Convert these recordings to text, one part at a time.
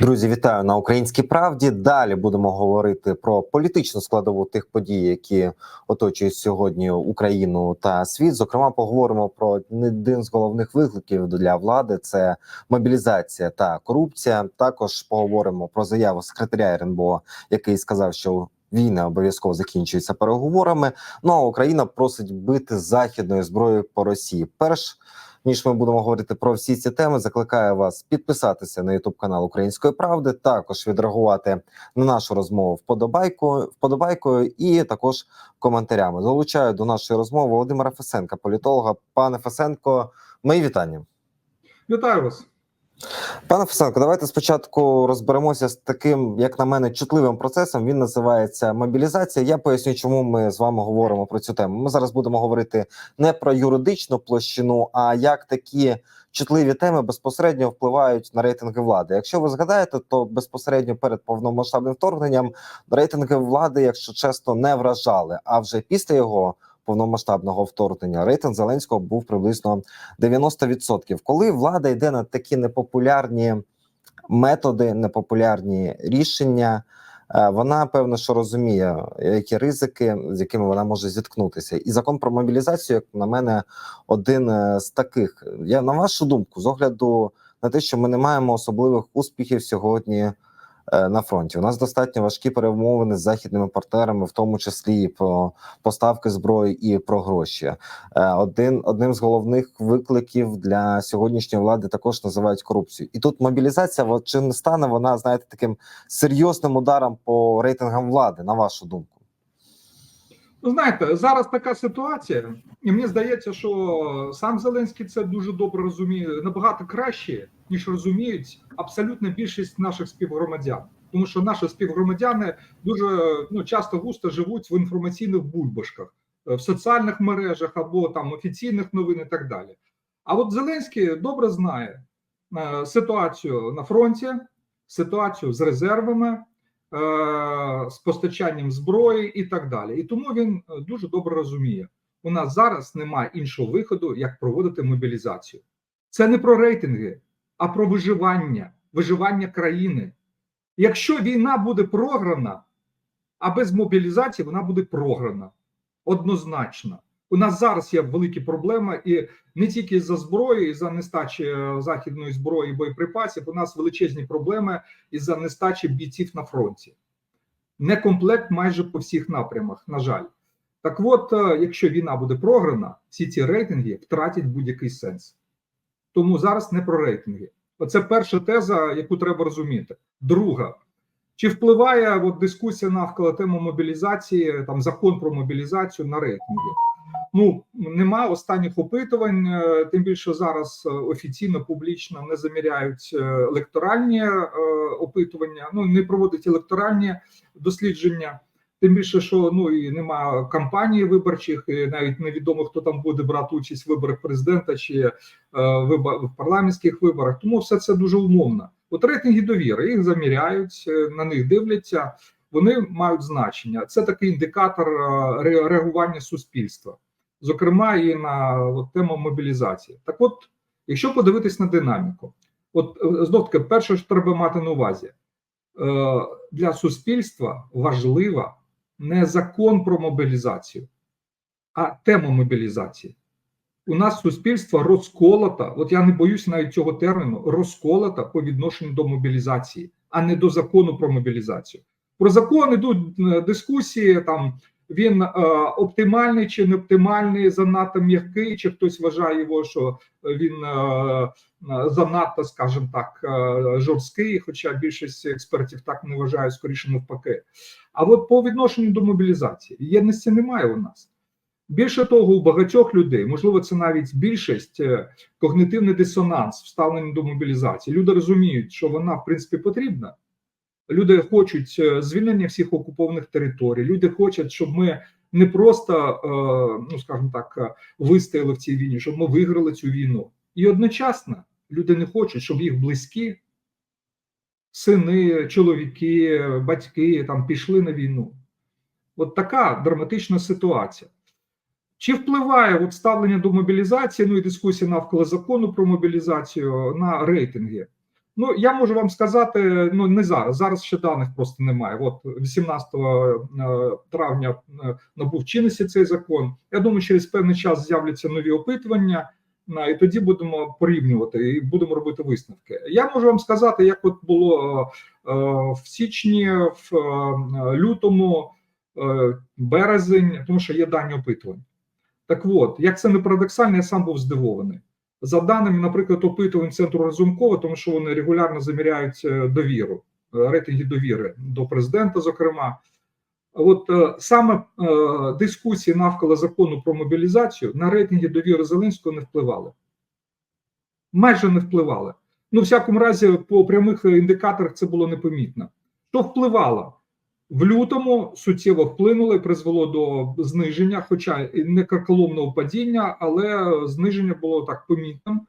Друзі, вітаю на українській правді. Далі будемо говорити про політичну складову тих подій, які оточують сьогодні Україну та світ. Зокрема, поговоримо про один з головних викликів для влади: це мобілізація та корупція. Також поговоримо про заяву секретаря РНБО, який сказав, що війна обов'язково закінчується переговорами. Ну а Україна просить бити західною зброєю по Росії. Перш ніж ми будемо говорити про всі ці теми, закликаю вас підписатися на Ютуб канал Української правди, також відреагувати на нашу розмову вподобайкою, вподобайкою і також коментарями. Залучаю до нашої розмови Володимира Фесенка, політолога. Пане Фесенко, мої вітання. Вітаю вас. Пане Фесенко, давайте спочатку розберемося з таким, як на мене, чутливим процесом. Він називається мобілізація. Я поясню, чому ми з вами говоримо про цю тему. Ми зараз будемо говорити не про юридичну площину, а як такі чутливі теми безпосередньо впливають на рейтинги влади. Якщо ви згадаєте, то безпосередньо перед повномасштабним вторгненням рейтинги влади, якщо чесно, не вражали. А вже після його повномасштабного вторгнення рейтинг Зеленського був приблизно 90%. Коли влада йде на такі непопулярні методи, непопулярні рішення. е, Вона певно, що розуміє, які ризики, з якими вона може зіткнутися, і закон про мобілізацію, як на мене, один е, з таких. Я на вашу думку, з огляду на те, що ми не маємо особливих успіхів сьогодні на фронті. У нас достатньо важкі перемовини з західними партнерами, в тому числі і про поставки зброї і про гроші. Е, Один одним з головних викликів для сьогоднішньої влади також називають корупцію. І тут мобілізація чи не стане вона, знаєте, таким серйозним ударом по рейтингам влади, на вашу думку? Ну, знаєте, зараз така ситуація, і мені здається, що сам Зеленський це дуже добре розуміє, набагато краще, ніж розуміють абсолютна більшість наших співгромадян. Тому що наші співгромадяни дуже ну, часто густо живуть в інформаційних бульбашках, е, в соціальних мережах або там офіційних новин і так далі. А от Зеленський добре знає е, ситуацію на фронті, ситуацію з резервами, з постачанням зброї і так далі. І тому він е, дуже добре розуміє: у нас зараз немає іншого виходу, як проводити мобілізацію. Це не про рейтинги, а про виживання, виживання країни. Якщо війна буде програна, а без мобілізації вона буде програна однозначно. У нас зараз є великі проблеми, і не тільки за зброєю, і за нестачі е, західної зброї і боєприпасів. У нас величезні проблеми із за нестачі бійців на фронті. Некомплект майже по всіх напрямах, на жаль. Так от, е, якщо війна буде програна, всі ці рейтинги втратять будь-який сенс. Тому зараз не про рейтинги. Оце перша теза, яку треба розуміти. Друга. Чи впливає от, дискусія навколо теми мобілізації, там закон про мобілізацію на рейтинги? Ну нема останніх опитувань, е, тим більше зараз е, офіційно публічно не заміряють е, електоральні опитування, ну не проводять електоральні дослідження. Тим більше, що ну і немає кампанії виборчих, і навіть невідомо хто там буде брати участь в виборах президента чи е, вибор, в парламентських виборах. Тому все це дуже умовно. От рейтинги довіри їх заміряють, на них дивляться. Вони мають значення. Це такий індикатор реагування суспільства, зокрема і на от, тему мобілізації. Так, от, якщо подивитись на динаміку, от е, знов таки, перше, що треба мати на увазі, е, для суспільства важлива не закон про мобілізацію, а тема мобілізації. У нас суспільство розколота, от я не боюся навіть цього терміну, розколота по відношенню до мобілізації, а не до закону про мобілізацію. Про закон ідуть е, дискусії, там він е, оптимальний чи не оптимальний, занадто м'який, чи хтось вважає його, що він е, е, занадто, скажімо так, жорсткий, хоча більшість експертів так не вважають, скоріше навпаки. А от по відношенню до мобілізації єдності немає у нас. Більше того, у багатьох людей, можливо, це навіть більшість когнитивний дисонанс вставлений до мобілізації. Люди розуміють, що вона в принципі потрібна. Люди хочуть е, звільнення всіх окупованих територій. Люди хочуть, щоб ми не просто, е, ну скажімо так, е, вистояли в цій війні, щоб ми виграли цю війну. І одночасно люди не хочуть, щоб їх близькі, сини, чоловіки, батьки там пішли на війну. От така драматична ситуація. Чи впливає от ставлення до мобілізації, ну і дискусія навколо закону про мобілізацію на рейтинги? Ну я можу вам сказати, ну не зараз. Зараз ще даних просто немає. От 18 е, травня е, набув чинності цей закон. Я думаю, через певний час з'являться нові опитування. І тоді будемо порівнювати і будемо робити висновки. Я можу вам сказати, як от було е, в січні, в е, лютому, е, березень, тому що є дані опитувань. Так от, як це не парадоксально, я сам був здивований. За даними, наприклад, опитувань центру Разумкова, тому що вони регулярно заміряють е, довіру, е, рейтинги довіри до президента, зокрема. От е, саме дискусії навколо закону про мобілізацію на рейтинги довіри Зеленського не впливали. Майже не впливали. Ну, в всякому разі, по прямих індикаторах це було непомітно. Що впливало? В лютому суттєво вплинуло і призвело до зниження, хоча і не карколомного падіння, але зниження було так помітним.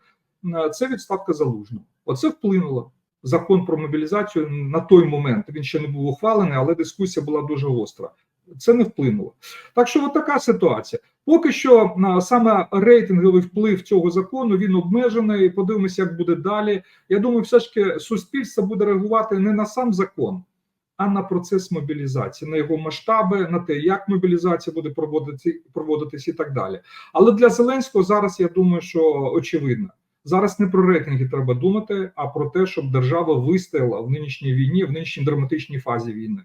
Е, Це відставка залужного. Оце вплинуло. Закон про мобілізацію на той момент він ще не був ухвалений, але дискусія була дуже гостра. Це не вплинуло. Так що, от така ситуація. Поки що на саме рейтинговий вплив цього закону він обмежений. Подивимося, як буде далі. Я думаю, все ж таки суспільство буде реагувати не на сам закон, а на процес мобілізації, на його масштаби, на те, як мобілізація буде проводити, проводитись і так далі. Але для Зеленського зараз я думаю, що очевидно. Зараз не про рейтинги треба думати, а про те, щоб держава вистояла в нинішній війні, в нинішній драматичній фазі війни.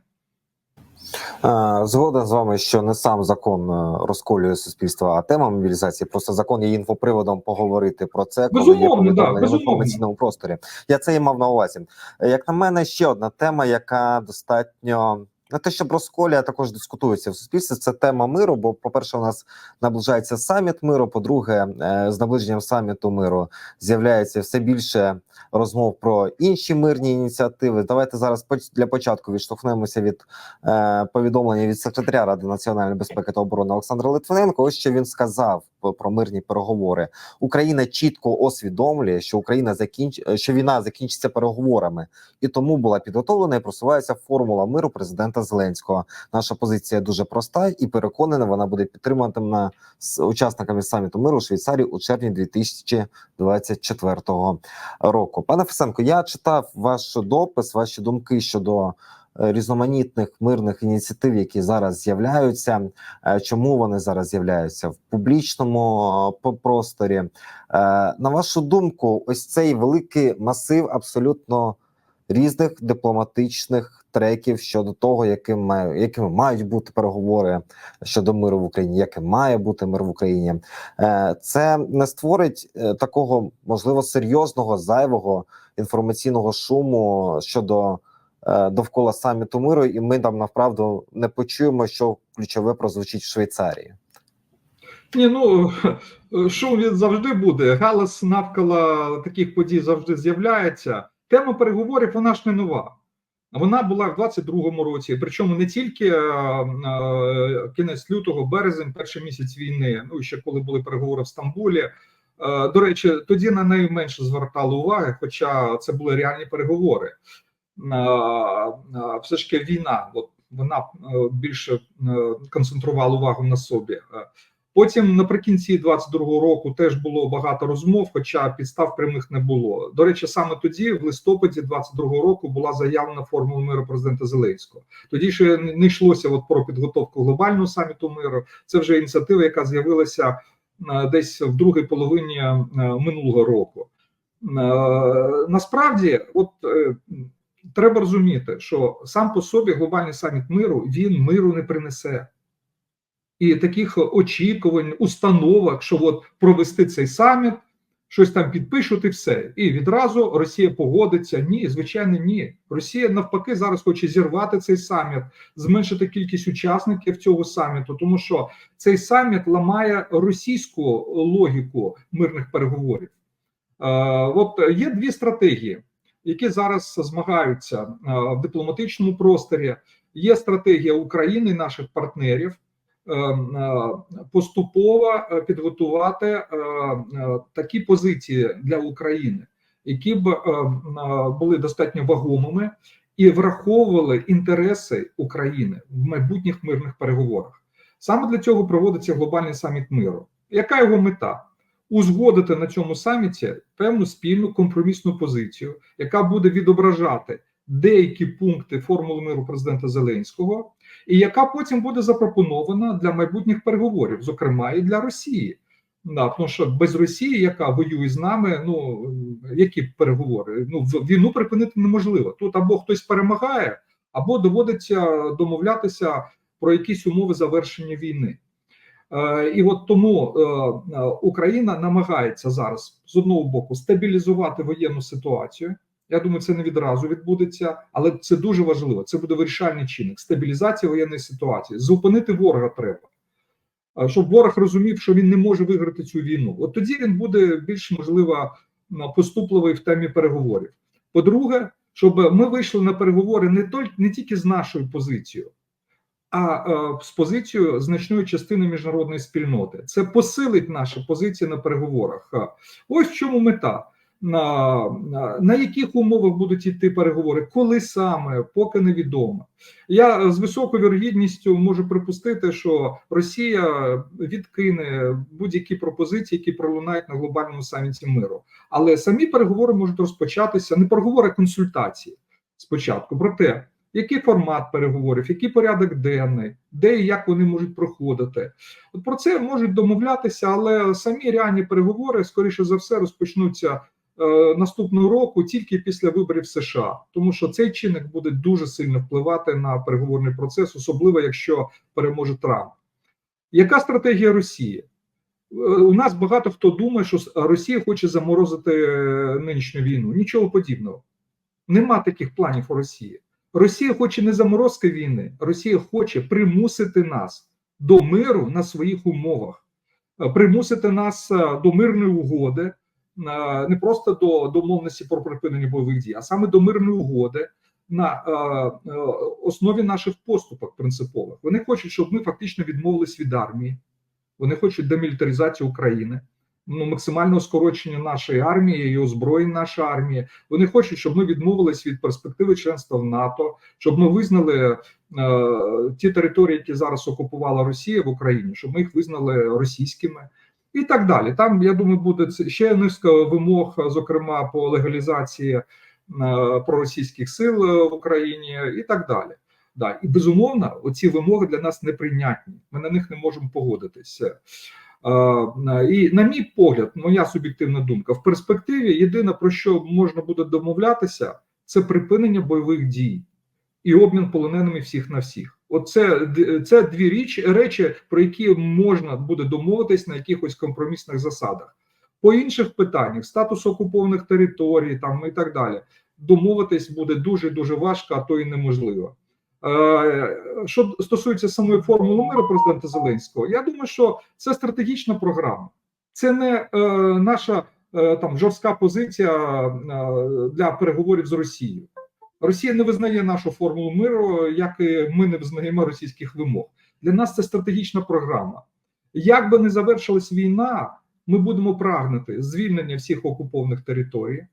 Е, Згоден з вами, що не сам закон е, розколює суспільство, а тема мобілізації. Просто закон є інфоприводом поговорити про це, коли є Безумовно, да, повідомлення в інформаційному просторі. Я це і мав на увазі. Е, Як на мене, ще одна тема, яка достатньо не те, щоб розколює, а також дискутується в суспільстві. Це тема миру. Бо, по-перше, у нас наближається саміт миру. По-друге, е, з наближенням саміту миру з'являється все більше розмов про інші мирні ініціативи. Давайте зараз для початку відштовхнемося від е, повідомлення від секретаря Ради національної безпеки та оборони Олександра Литвиненко. Ось що він сказав про мирні переговори. Україна чітко усвідомлює, що Україна закінч... що війна закінчиться переговорами, і тому була підготовлена і просувається формула миру президента Зеленського. Наша позиція дуже проста і переконана, вона буде підтримана з учасниками саміту миру у Швейцарії у червні 2024 року. Пане Фесенко, я читав ваш допис, ваші думки щодо е, різноманітних мирних ініціатив, які зараз з'являються. Е, Чому вони зараз з'являються в публічному е, просторі? На вашу думку, ось цей великий масив абсолютно різних дипломатичних треків щодо того, яким має, якими мають бути переговори щодо миру в Україні, яким має бути мир в Україні. Е, Це не створить е, такого можливо серйозного зайвого інформаційного шуму щодо е, довкола саміту миру, і ми там направду не почуємо, що ключове прозвучить в Швейцарії. Ні, ну шум він завжди буде. Галас навколо таких подій завжди з'являється. Тема переговорів вона ж не нова. Вона була в 22-му році, причому не тільки е, е, кінець лютого, березень, перший місяць війни. Ну ще коли були переговори в Стамбулі. Е, До речі, тоді на неї менше звертали уваги, хоча це були реальні переговори. Е, е, Все ж таки війна, от вона більше концентрувала увагу на собі. Потім наприкінці 22-го року теж було багато розмов, хоча підстав прямих не було. До речі, саме тоді, в листопаді 22-го року, була заявлена формула миру президента Зеленського. Тоді ще не йшлося от про підготовку глобального саміту миру. Це вже ініціатива, яка з'явилася е, десь в другій половині е, минулого року. Е, Насправді, от треба розуміти, що сам по собі глобальний саміт миру він миру не принесе і таких очікувань, установок, що от провести цей саміт, щось там підпишуть і все. І відразу Росія погодиться. Ні, звичайно, ні. Росія навпаки зараз хоче зірвати цей саміт, зменшити кількість учасників цього саміту, тому що цей саміт ламає російську логіку мирних переговорів. Е, от є дві стратегії, які зараз змагаються е, в дипломатичному просторі. Є стратегія України наших партнерів поступово підготувати такі позиції для України, які б були достатньо вагомими і враховували інтереси України в майбутніх мирних переговорах. Саме для цього проводиться глобальний саміт миру. Яка його мета? узгодити на цьому саміті певну спільну компромісну позицію, яка буде відображати деякі пункти формули миру президента Зеленського, і яка потім буде запропонована для майбутніх переговорів, зокрема і для Росії. Да, тому що без Росії, яка воює з нами, ну які переговори? Ну війну припинити неможливо. Тут або хтось перемагає, або доводиться домовлятися про якісь умови завершення війни. Е, і от тому е, е, Україна намагається зараз з одного боку стабілізувати воєнну ситуацію. Я думаю, це не відразу відбудеться, але це дуже важливо. Це буде вирішальний чинник стабілізації воєнної ситуації. Зупинити ворога треба, щоб ворог розумів, що він не може виграти цю війну. От тоді він буде більш можливо поступливий в темі переговорів. По-друге, щоб ми вийшли на переговори не тільки не тільки з нашою позицією, а е, з позицією значної частини міжнародної спільноти. Це посилить наші позиції на переговорах. Е, Ось в чому мета. На, яких умовах будуть йти переговори, коли саме, поки невідомо. Я з високою вірогідністю можу припустити, що Росія відкине будь-які пропозиції, які пролунають на глобальному саміті миру. Але самі переговори можуть розпочатися не переговори, а консультації спочатку про те, який формат переговорів, який порядок денний, де і як вони можуть проходити. От про це можуть домовлятися, але самі реальні переговори, скоріше за все, розпочнуться наступного року тільки після виборів США, тому що цей чинник буде дуже сильно впливати на переговорний процес, особливо якщо переможе Трамп. Яка стратегія Росії? Е, У нас багато хто думає, що Росія хоче заморозити е, нинішню війну. Нічого подібного. Нема таких планів у Росії. Росія хоче не заморозки війни, Росія хоче примусити нас до миру на своїх умовах, Е, примусити нас е, до мирної угоди, е, не просто до домовленості про припинення бойових дій, а саме до мирної угоди на е, е, основі наших поступок принципових. Вони хочуть, щоб ми фактично відмовились від армії. Вони хочуть демілітаризацію України, ну максимального скорочення нашої армії і озброєння нашої армії. Вони хочуть, щоб ми відмовились від перспективи членства в НАТО, щоб ми визнали е, ті території, які зараз окупувала Росія в Україні, щоб ми їх визнали російськими. І так далі. Там я думаю, буде ще низка вимог, зокрема по легалізації е, проросійських сил е, в Україні, і так далі. Да, і безумовно, оці вимоги для нас неприйнятні. Ми на них не можемо погодитися. І, на мій погляд, моя суб'єктивна думка, в перспективі єдине про що можна буде домовлятися, це припинення бойових дій і обмін полоненими всіх на всіх. Оце це дві річ, речі, про які можна буде домовитись на якихось компромісних засадах. По інших питаннях, статус окупованих територій, там і так далі, домовитись буде дуже дуже важко, а то і неможливо. Е, Що стосується самої формули миру президента Зеленського, я думаю, що це стратегічна програма, це не е, наша е, там жорстка позиція е, для переговорів з Росією. Росія не визнає нашу формулу миру, як і ми не визнаємо російських вимог. Для нас це стратегічна програма. Як би не завершилась війна, ми будемо прагнути звільнення всіх окупованих територій,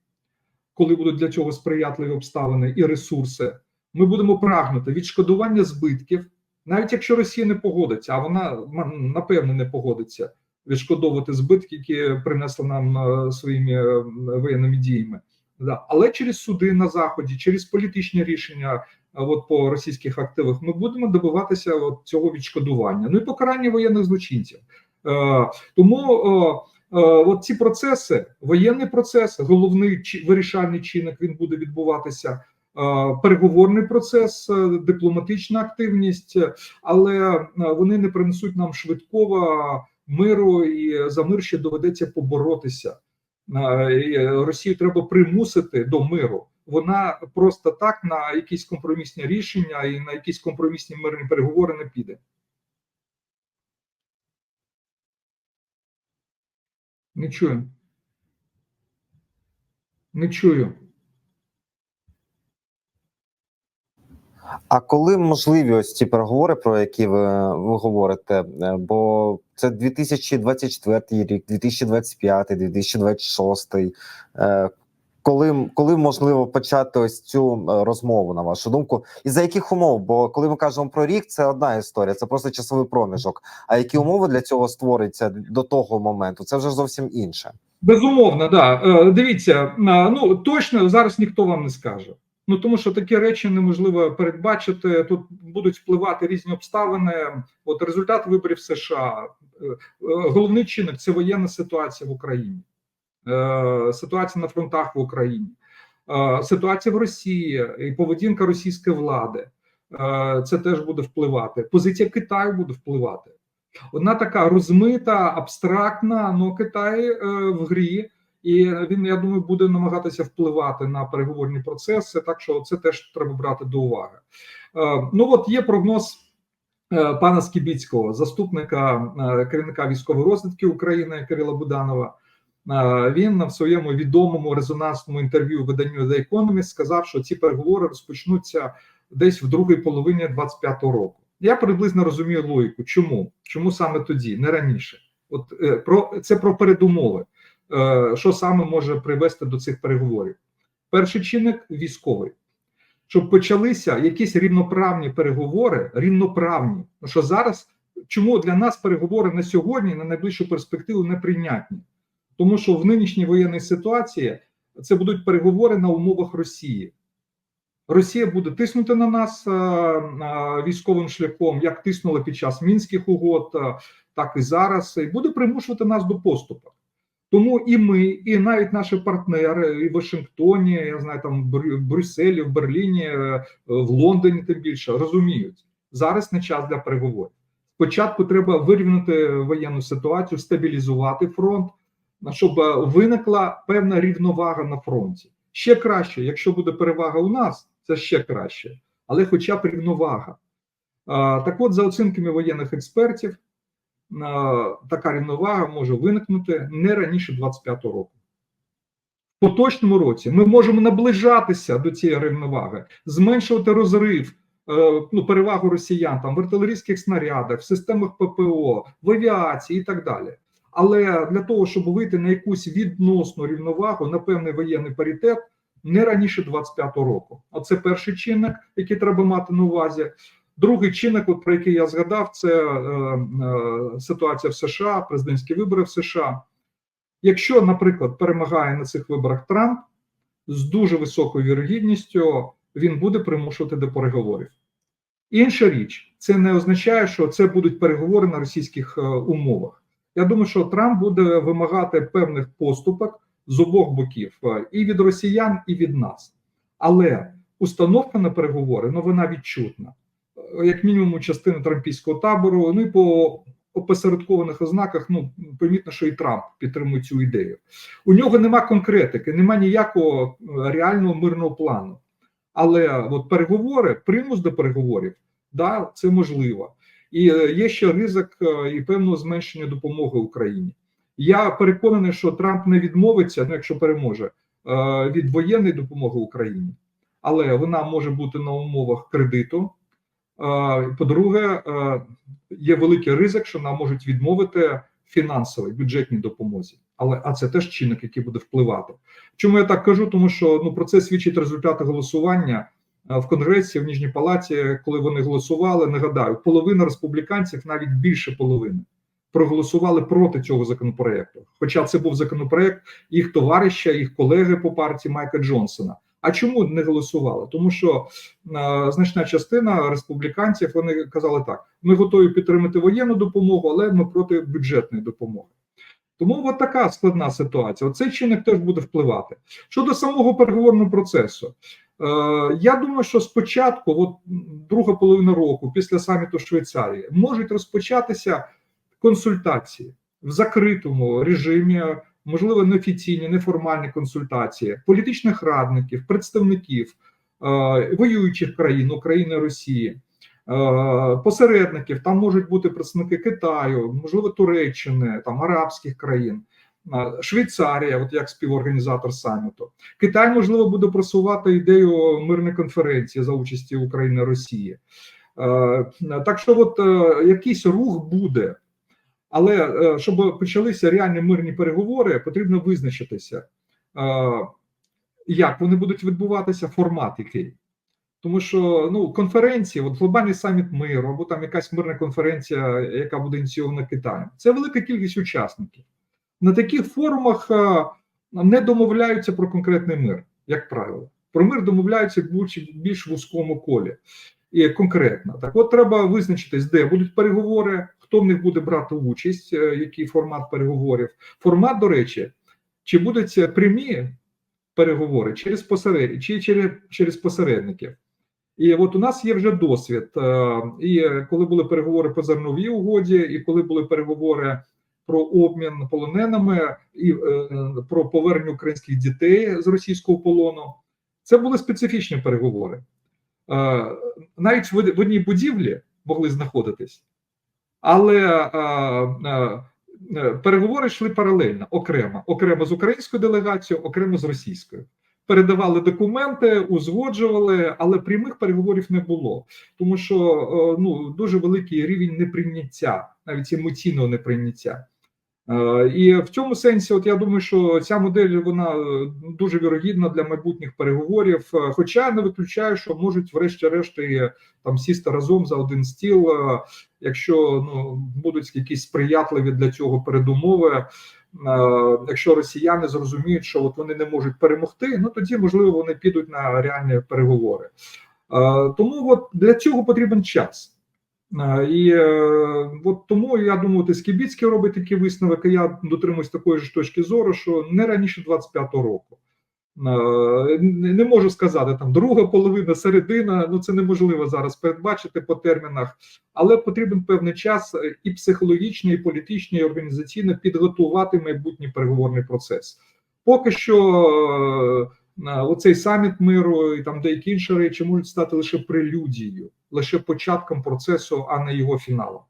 коли будуть для цього сприятливі обставини і ресурси. Ми будемо прагнути відшкодування збитків, навіть якщо Росія не погодиться, а вона напевне не погодиться відшкодовувати збитки, які принесли нам е, своїми воєнними діями. Да. Але через суди на заході, через політичні рішення, е, от по російських активах, ми будемо добиватися от цього відшкодування. Ну і покарання воєнних злочинців. Е, тому е, е, от ці процеси, воєнний процес, головний чи вирішальний чинник, він буде відбуватися. е, Переговорний процес, е, дипломатична активність, але вони не принесуть нам швидкого миру, і за мир ще доведеться поборотися. Е, Росію треба примусити до миру. Вона просто так на якісь компромісні рішення і на якісь компромісні мирні переговори не піде. Не чую. Не чую. А коли можливі ось ці переговори, про які ви, ви говорите? Е, Бо це 2024 рік, 2025, 2026. Е, коли, коли можливо почати ось цю е, розмову, на вашу думку, і за яких умов? Бо коли ми кажемо про рік, це одна історія, це просто часовий проміжок. А які умови для цього створюються до того моменту? Це вже зовсім інше. Безумовно, да. Дивіться, ну точно зараз ніхто вам не скаже. Ну тому що такі речі неможливо передбачити. Тут будуть впливати різні обставини. От результат виборів США. Е, е, Головний чинник це воєнна ситуація в Україні, Е, ситуація на фронтах в Україні, ситуація в Росії і поведінка російської влади. Це теж буде впливати. Позиція Китаю буде впливати. Одна така розмита, абстрактна, ну Китай в грі, і він, я думаю, буде намагатися впливати на переговорні процеси. Так що це теж треба брати до уваги. Е, ну от є прогноз е, пана Скібіцького, заступника е, керівника військової розвідки України Кирила Буданова. Він в своєму відомому резонансному інтерв'ю виданню The Economist сказав, що ці переговори розпочнуться десь в другій половині 25-го року. Я приблизно розумію логіку. Чому? Чому саме тоді, не раніше? От про це про передумови. Е, що саме може привести до цих переговорів? Перший чинник військовий, щоб почалися якісь рівноправні переговори, рівноправні. Що зараз чому для нас переговори на сьогодні, на найближчу перспективу неприйнятні? Тому що в нинішній воєнній ситуації це будуть переговори на умовах Росії. Росія буде тиснути на нас е, е, військовим шляхом, як тиснула під час мінських угод, так і зараз, і буде примушувати нас до поступок. Тому і ми, і навіть наші партнери і в Вашингтоні, я знаю, там в Брюсселі, в Берліні, е, в Лондоні, тим більше розуміють, зараз не час для переговорів. Спочатку треба вирівняти воєнну ситуацію, стабілізувати фронт, щоб е, виникла певна рівновага на фронті. Ще краще, якщо буде перевага у нас, це ще краще, але хоча б рівновага. Так от, за оцінками воєнних експертів, така рівновага може виникнути не раніше 25-го року. В поточному році ми можемо наближатися до цієї рівноваги, зменшувати розрив, е, ну, перевагу росіян там в артилерійських снарядах, в системах ППО, в авіації і так далі. Але для того, щоб вийти на якусь відносну рівновагу, на певний воєнний паритет, не раніше 25-го року. Оце перший чинник, який треба мати на увазі. Другий чинник, про який я згадав, це е, е, ситуація в США, президентські вибори в США. Якщо, наприклад, перемагає на цих виборах Трамп з дуже високою вірогідністю, він буде примушувати до переговорів. Інша річ, це не означає, що це будуть переговори на російських е, умовах. Я думаю, що Трамп буде вимагати певних поступок з обох боків і від росіян, і від нас. Але установка на переговори ну вона відчутна, як мінімум, частини трампійського табору. Ну і по опосередкованих ознаках, ну помітно, що і Трамп підтримує цю ідею. У нього нема конкретики, нема ніякого е, реального мирного плану. Але от переговори, примус до переговорів, да, це можливо. І е, є ще ризик е, і певного зменшення допомоги Україні. Я переконаний, що Трамп не відмовиться, ну якщо переможе, від воєнної допомоги Україні, але вона може бути на умовах кредиту. По-друге, е, є великий ризик, що нам можуть відмовити фінансовій бюджетній допомозі. Але а це теж чинник, який буде впливати. Чому я так кажу? Тому що ну про це свідчать результати голосування е, в Конгресі в Ніжній Палаті, коли вони голосували. Нагадаю, половина республіканців, навіть більше половини, проголосували проти цього законопроекту. Хоча це був законопроект їх товариша, їх колеги по партії Майка Джонсона. А чому не голосували? Тому що е, значна частина республіканців вони казали так: ми готові підтримати воєнну допомогу, але ми проти бюджетної допомоги. Тому от така складна ситуація. Оцей чинник теж буде впливати. Щодо самого переговорного процесу, е, я думаю, що спочатку, от друга половина року, після саміту Швейцарії, можуть розпочатися консультації в закритому режимі, можливо, неофіційні, неформальні консультації політичних радників, представників е, воюючих країн України, Росії. е, Посередників там можуть бути представники Китаю, можливо, Туреччини, там арабських країн, е, Швейцарія, от як співорганізатор саміту. Китай можливо буде просувати ідею мирної конференції за участі України Росії. Так що, от якийсь рух буде, але е, щоб почалися реальні мирні переговори, потрібно визначитися, е, як вони будуть відбуватися, формат який. Тому що ну конференції, от глобальний саміт миру, або там якась мирна конференція, яка буде ініційована Китаєм, це велика кількість учасників. На таких форумах е, не домовляються про конкретний мир, як правило. Про мир домовляються більш, більш вузькому колі і конкретно. Так, от треба визначитись, де будуть переговори, хто в них буде брати участь, е, який формат переговорів. Формат, до речі, чи будуть прямі переговори через посеред... чи через, через посередників. І от у нас є вже досвід. е, І коли були переговори по зерновій угоді, і коли були переговори про обмін полоненими і е, про повернення українських дітей з російського полону, це були специфічні переговори. Навіть в одній будівлі могли знаходитись, але е, е, е, переговори йшли паралельно, окремо, окремо з українською делегацією, окремо з російською. Передавали документи, узгоджували, але прямих переговорів не було, тому що ну дуже великий рівень неприйняття, навіть емоційного неприйняття. Е, І в цьому сенсі, от я думаю, що ця модель вона е, дуже вірогідна для майбутніх переговорів. Е, Хоча не виключаю, що можуть, врешті-решт, там сісти разом за один стіл, якщо ну будуть якісь сприятливі для цього передумови. Якщо росіяни зрозуміють, що от вони не можуть перемогти, ну тоді можливо вони підуть на реальні переговори. Тому от для цього потрібен час. Е, І е, от тому я думаю, ти Скібіцький робить такий висновок, і я дотримуюсь такої ж точки зору, що не раніше 25-го року. Е, Не можу сказати там друга половина, середина. Ну це неможливо зараз передбачити по термінах, але потрібен певний час і психологічно, і політично, і організаційно підготувати майбутній переговорний процес. Поки що оцей саміт миру і там деякі інші речі можуть стати лише прелюдією, лише початком процесу, а не його фіналом.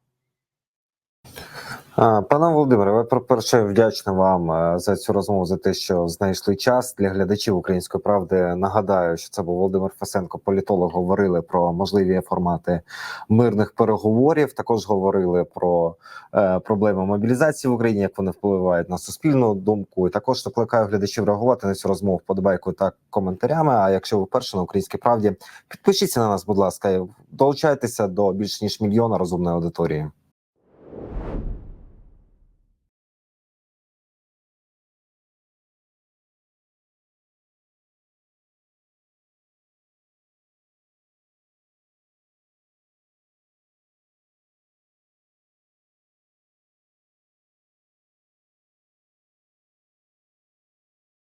Пане Володимире, ви по-перше, вдячна вам е, за цю розмову за те, що знайшли час для глядачів української правди. Нагадаю, що це був Володимир Фасенко, політолог. Говорили про можливі формати мирних переговорів. Також говорили про е, проблеми мобілізації в Україні, як вони впливають на суспільну думку. І також закликаю глядачів реагувати на цю розмову вподобайкою та коментарями. А якщо ви вперше на українській правді, підпишіться на нас, будь ласка, і долучайтеся до більш ніж мільйона розумної аудиторії.